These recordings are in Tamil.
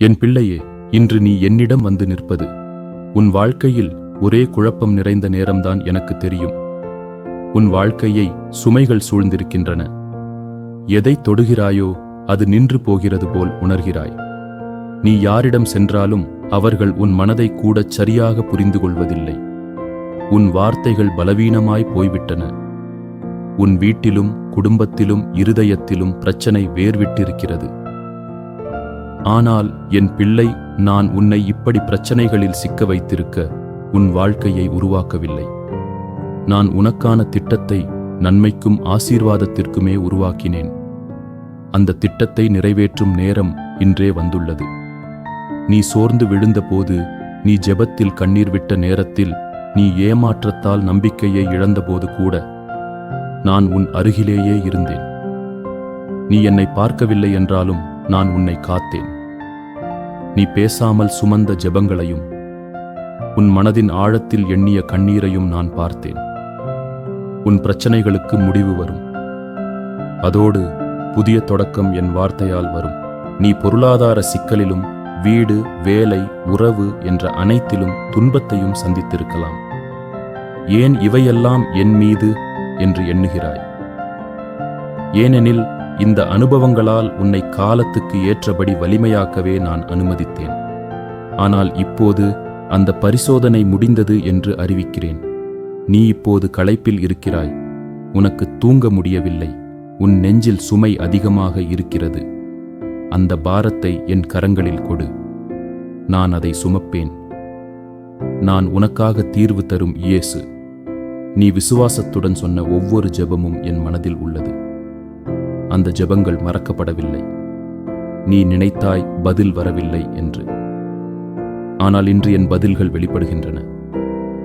என் பிள்ளையே இன்று நீ என்னிடம் வந்து நிற்பது. உன் வாழ்க்கையில் ஒரே குழப்பம் நிறைந்த நேரம்தான் எனக்கு தெரியும். உன் வாழ்க்கையை சுமைகள் சூழ்ந்திருக்கின்றன. எதை தொடுகிறாயோ அது நின்று போகிறது போல் உணர்கிறாய். நீ யாரிடம் சென்றாலும் அவர்கள் உன் மனதை கூடச் சரியாக புரிந்து கொள்வதில்லை உன் வார்த்தைகள் பலவீனமாய் போய்விட்டன. உன் வீட்டிலும் குடும்பத்திலும் இருதயத்திலும் பிரச்சனை வேர்விட்டிருக்கிறது. ஆனால் என் பிள்ளை நான் உன்னை இப்படி பிரச்சனைகளில் சிக்க வைத்திருக்க உன் வாழ்க்கையை உருவாக்கவில்லை. நான் உனக்கான திட்டத்தை நன்மைக்கும் ஆசீர்வாதத்திற்குமே உருவாக்கினேன். அந்த திட்டத்தை நிறைவேற்றும் நேரம் இன்றே வந்துள்ளது. நீ சோர்ந்து விழுந்தபோது நீ ஜெபத்தில் கண்ணீர் விட்ட நேரத்தில் நீ ஏமாற்றத்தால் நம்பிக்கையை இழந்தபோது கூட நான் உன் அருகிலேயே இருந்தேன். நீ என்னை பார்க்கவில்லை என்றாலும் நான் உன்னை காத்தேன். நீ பேசாமல் சுமந்த ஜெபங்களையும் உன் மனதின் ஆழத்தில் எண்ணிய கண்ணீரையும் நான் பார்த்தேன். உன் பிரச்சனைகளுக்கு முடிவு வரும். அதோடு புதிய தொடக்கம் என் வார்த்தையால் வரும். நீ பொருளாதார சிக்கலிலும் வீடு வேலை உறவு என்ற அனைத்திலும் துன்பத்தையும் சந்தித்திருக்கலாம். ஏன் இவையெல்லாம் என் மீது? என்று எண்ணுகிறாய். ஏனெனில் இந்த அனுபவங்களால் உன்னை காலத்துக்கு ஏற்றபடி வலிமையாக்கவே நான் அனுமதித்தேன். ஆனால் இப்போது அந்த பரிசோதனை முடிந்தது என்று அறிவிக்கிறேன். நீ இப்போது களைப்பில் இருக்கிறாய். உனக்கு தூங்க முடியவில்லை. உன் நெஞ்சில் சுமை அதிகமாக இருக்கிறது. அந்த பாரத்தை என் கரங்களில் கொடு. நான் அதை சுமப்பேன். நான் உனக்காக தீர்வு தரும் இயேசு. நீ விசுவாசத்துடன் சொன்ன ஒவ்வொரு ஜெபமும் என் மனதில் உள்ளது. அந்த ஜெபங்கள் மறக்கப்படவில்லை. நீ நினைத்தாய் பதில் வரவில்லை என்று. ஆனால் இன்று என் பதில்கள் வெளிப்படுகின்றன.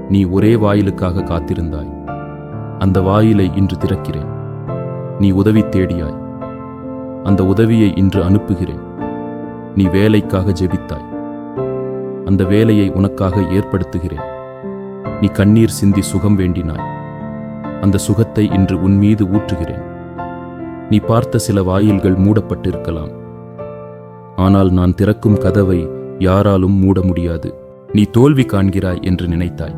நீ ஒரே வாயிலுக்காக காத்திருந்தாய். அந்த வாயிலை இன்று திறக்கிறேன். நீ உதவி தேடியாய். அந்த உதவியை இன்று அனுப்புகிறேன். நீ வேலைக்காக ஜெபித்தாய். அந்த வேலையை உனக்காக ஏற்படுத்துகிறேன். நீ கண்ணீர் சிந்தி சுகம் வேண்டினாய். அந்த சுகத்தை இன்று உன் மீது ஊற்றுகிறேன். நீ பார்த்த சில வாயில்கள் மூடப்பட்டிருக்கலாம். ஆனால் நான் திறக்கும் கதவை யாராலும் மூட முடியாது. நீ தோல்வி காண்கிறாய் என்று நினைத்தாய்.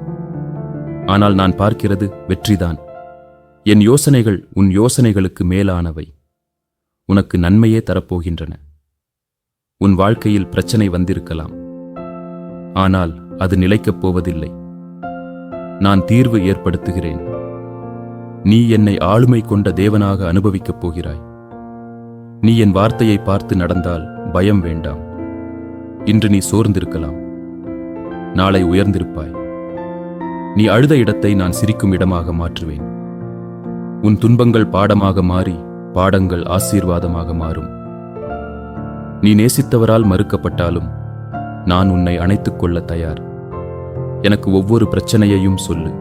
ஆனால் நான் பார்க்கிறது வெற்றிதான். என் யோசனைகள் உன் யோசனைகளுக்கு மேலானவை. உனக்கு நன்மையே தரப்போகின்றன. உன் வாழ்க்கையில் பிரச்சனை வந்திருக்கலாம். ஆனால் அது நிலைக்கப் போவதில்லை. நான் தீர்வு ஏற்படுத்துகிறேன். நீ என்னை ஆளுமை கொண்ட தேவனாக அனுபவிக்கப் போகிறாய். நீ என் வார்த்தையை பார்த்து நடந்தால் பயம் வேண்டாம். இன்று நீ சோர்ந்திருக்கலாம். நாளை உயர்ந்திருப்பாய். நீ அழுத இடத்தை நான் சிரிக்கும் இடமாக மாற்றுவேன். உன் துன்பங்கள் பாடமாக மாறி பாடங்கள் ஆசீர்வாதமாக மாறும். நீ நேசித்தவரால் மறுக்கப்பட்டாலும் நான் உன்னை அணைத்துக் கொள்ள தயார். எனக்கு ஒவ்வொரு பிரச்சனையையும் சொல்லு.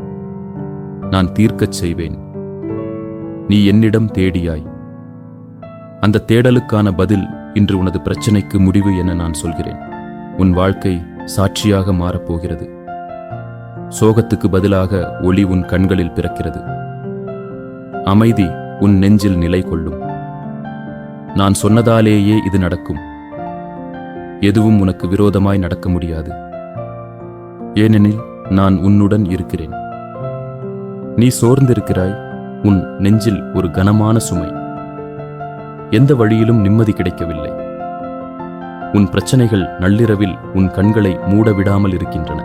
நான் தீர்க்கச் செய்வேன். நீ என்னிடம் தேடியாய். அந்த தேடலுக்கான பதில் இன்று உனது பிரச்சனைக்கு முடிவு என நான் சொல்கிறேன். உன் வாழ்க்கை சாட்சியாக மாறப்போகிறது. சோகத்துக்கு பதிலாக ஒளி உன் கண்களில் பிறக்கிறது. அமைதி உன் நெஞ்சில் நிலை கொள்ளும். நான் சொன்னதாலேயே இது நடக்கும். எதுவும் உனக்கு விரோதமாய் நடக்க முடியாது. ஏனெனில் நான் உன்னுடன் இருக்கிறேன். நீ சோர்ந்திருக்கிறாய். உன் நெஞ்சில் ஒரு கனமான சுமை. எந்த வழியிலும் நிம்மதி கிடைக்கவில்லை. உன் பிரச்சனைகள் நள்ளிரவில் உன் கண்களை மூட விடாமல் இருக்கின்றன.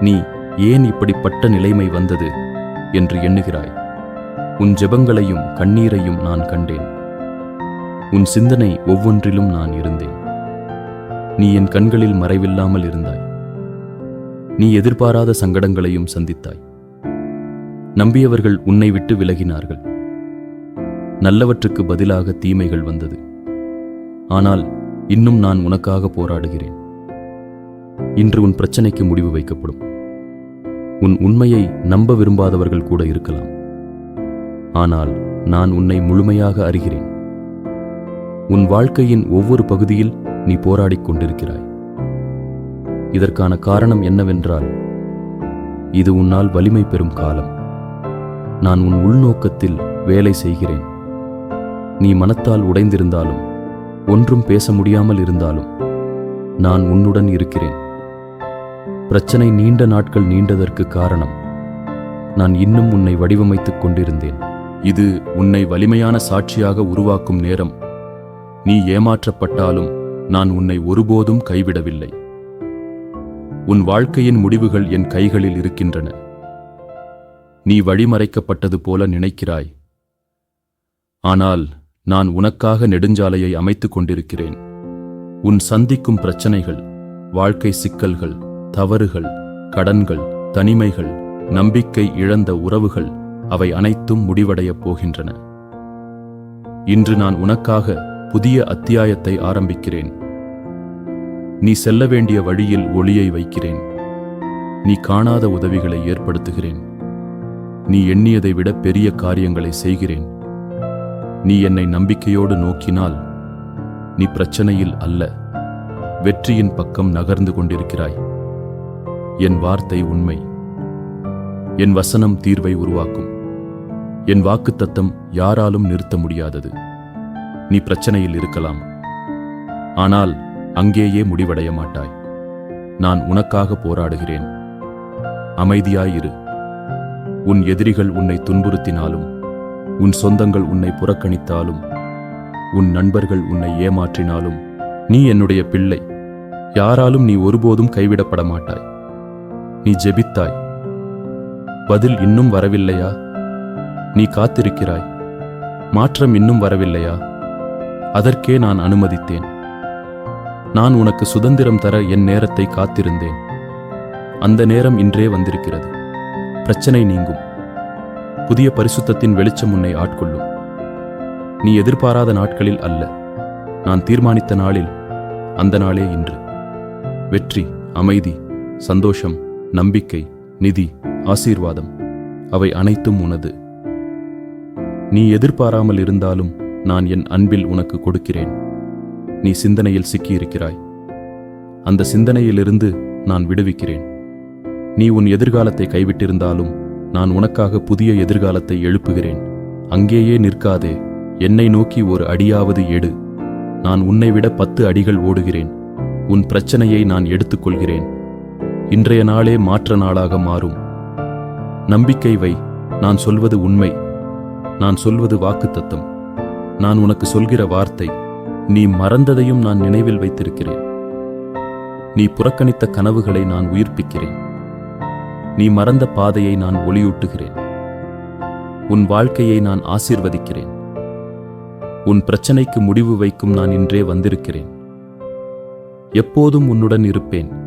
நீ ஏன் இப்படிப்பட்ட நிலைமை வந்தது என்று எண்ணுகிறாய். உன் ஜெபங்களையும் கண்ணீரையும் நான் கண்டேன். உன் சிந்தனை ஒவ்வொன்றிலும் நான் இருந்தேன். நீ என் கண்களில் மறைவில்லாமல் இருந்தாய். நீ எதிர்பாராத சங்கடங்களையும் சந்தித்தாய். நம்பியவர்கள் உன்னை விட்டு விலகினார்கள். நல்லவற்றுக்கு பதிலாக தீமைகள் வந்தது. ஆனால் இன்னும் நான் உனக்காக போராடுகிறேன். இன்று உன் பிரச்சனைக்கு முடிவு வைக்கப்படும். உன் உண்மையை நம்ப விரும்பாதவர்கள் கூட இருக்கலாம். ஆனால் நான் உன்னை முழுமையாக அறிகிறேன். உன் வாழ்க்கையின் ஒவ்வொரு பகுதியில் நீ போராடிக் கொண்டிருக்கிறாய். இதற்கான காரணம் என்னவென்றால் இது உன்னால் வலிமை பெறும் காலம். நான் உன் உள்நோக்கத்தில் வேலை செய்கிறேன். நீ மனத்தால் உடைந்திருந்தாலும் ஒன்றும் பேச முடியாமல் இருந்தாலும் நான் உன்னுடன் இருக்கிறேன். பிரச்சனை நீண்ட நாட்கள் நீண்டதற்கு காரணம் நான் இன்னும் உன்னை வடிவமைத்துக் கொண்டிருந்தேன். இது உன்னை வலிமையான சாட்சியாக உருவாக்கும் நேரம். நீ ஏமாற்றப்பட்டாலும் நான் உன்னை ஒருபோதும் கைவிடவில்லை. உன் வாழ்க்கையின் முடிவுகள் என் கைகளில் இருக்கின்றன. நீ வழிமறைக்கப்பட்டது போல நினைக்கிறாய். ஆனால் நான் உனக்காக நெடுஞ்சாலையை அமைத்துக் கொண்டிருக்கிறேன். உன் சந்திக்கும் பிரச்சனைகள் வாழ்க்கை சிக்கல்கள் தவறுகள் கடன்கள் தனிமைகள் நம்பிக்கை இழந்த உறவுகள் அவை அனைத்தும் முடிவடையப் போகின்றன. இன்று நான் உனக்காக புதிய அத்தியாயத்தை ஆரம்பிக்கிறேன். நீ செல்ல வேண்டிய வழியில் ஒளியை வைக்கிறேன். நீ காணாத உதவிகளை ஏற்படுத்துகிறேன். நீ எண்ணியதை விட பெரிய காரியங்களை செய்கிறேன். நீ என்னை நம்பிக்கையோடு நோக்கினால் நீ பிரச்சனையில் அல்ல வெற்றியின் பக்கம் நகர்ந்து கொண்டிருக்கிறாய். என் வார்த்தை உண்மை. என் வசனம் தீர்வை உருவாக்கும். என் வாக்குத்தத்தம் யாராலும் நிறுத்த முடியாதது. நீ பிரச்சனையில் இருக்கலாம். ஆனால் அங்கேயே முடிவடைய மாட்டாய். நான் உனக்காக போராடுகிறேன். அமைதியாயிரு உன் எதிரிகள் உன்னை துன்புறுத்தினாலும் உன் சொந்தங்கள் உன்னை புறக்கணித்தாலும் உன் நண்பர்கள் உன்னை ஏமாற்றினாலும் நீ என்னுடைய பிள்ளை. யாராலும் நீ ஒருபோதும் கைவிடப்பட மாட்டாய் நீ ஜெபித்தாய். பதில் இன்னும் வரவில்லையா? நீ காத்திருக்கிறாய். மாற்றம் இன்னும் வரவில்லையா? அதற்கே நான் அனுமதித்தேன். நான் உனக்கு சுதந்திரம் தர என் நேரத்தை காத்திருந்தேன். அந்த நேரம் இன்றே வந்திருக்கிறது. பிரச்சனை நீங்கும். புதிய பரிசுத்தத்தின் வெளிச்சம் உன்னை ஆட்கொள்ளும். நீ எதிர்பாராத நாட்களில் அல்ல. நான் தீர்மானித்த நாளில் அந்த நாளே இன்று. வெற்றி அமைதி சந்தோஷம் நம்பிக்கை நிதி ஆசீர்வாதம் அவை அனைத்தும் உனது. நீ எதிர்பாராமல் இருந்தாலும் நான் என் அன்பில் உனக்கு கொடுக்கிறேன். நீ சிந்தனையில் சிக்கியிருக்கிறாய். அந்த சிந்தனையிலிருந்து நான் விடுவிக்கிறேன். நீ உன் எதிர்காலத்தை கைவிட்டிருந்தாலும் நான் உனக்காக புதிய எதிர்காலத்தை எழுப்புகிறேன். அங்கேயே நிற்காதே. என்னை நோக்கி ஒரு அடியாவது எடு. நான் உன்னை விட பத்து அடிகள் ஓடுகிறேன். உன் பிரச்சனையை நான் எடுத்துக்கொள்கிறேன். இன்றைய நாளே மாற்ற நாளாக மாறும். நம்பிக்கை வை. நான் சொல்வது உண்மை. நான் சொல்வது வாக்குத்தத்தம். நான் உனக்கு சொல்கிற வார்த்தை. நீ மறந்ததையும் நான் நினைவில் வைத்திருக்கிறேன். நீ புறக்கணித்த கனவுகளை நான் உயிர்ப்பிக்கிறேன். நீ மறந்த பாதையை நான் ஒளியூட்டுகிறேன். உன் வாழ்க்கையை நான் ஆசிர்வதிக்கிறேன். உன் பிரச்சனைக்கு முடிவு வைக்கும் நான் இன்றே வந்திருக்கிறேன். எப்போதும் உன்னுடன் இருப்பேன்.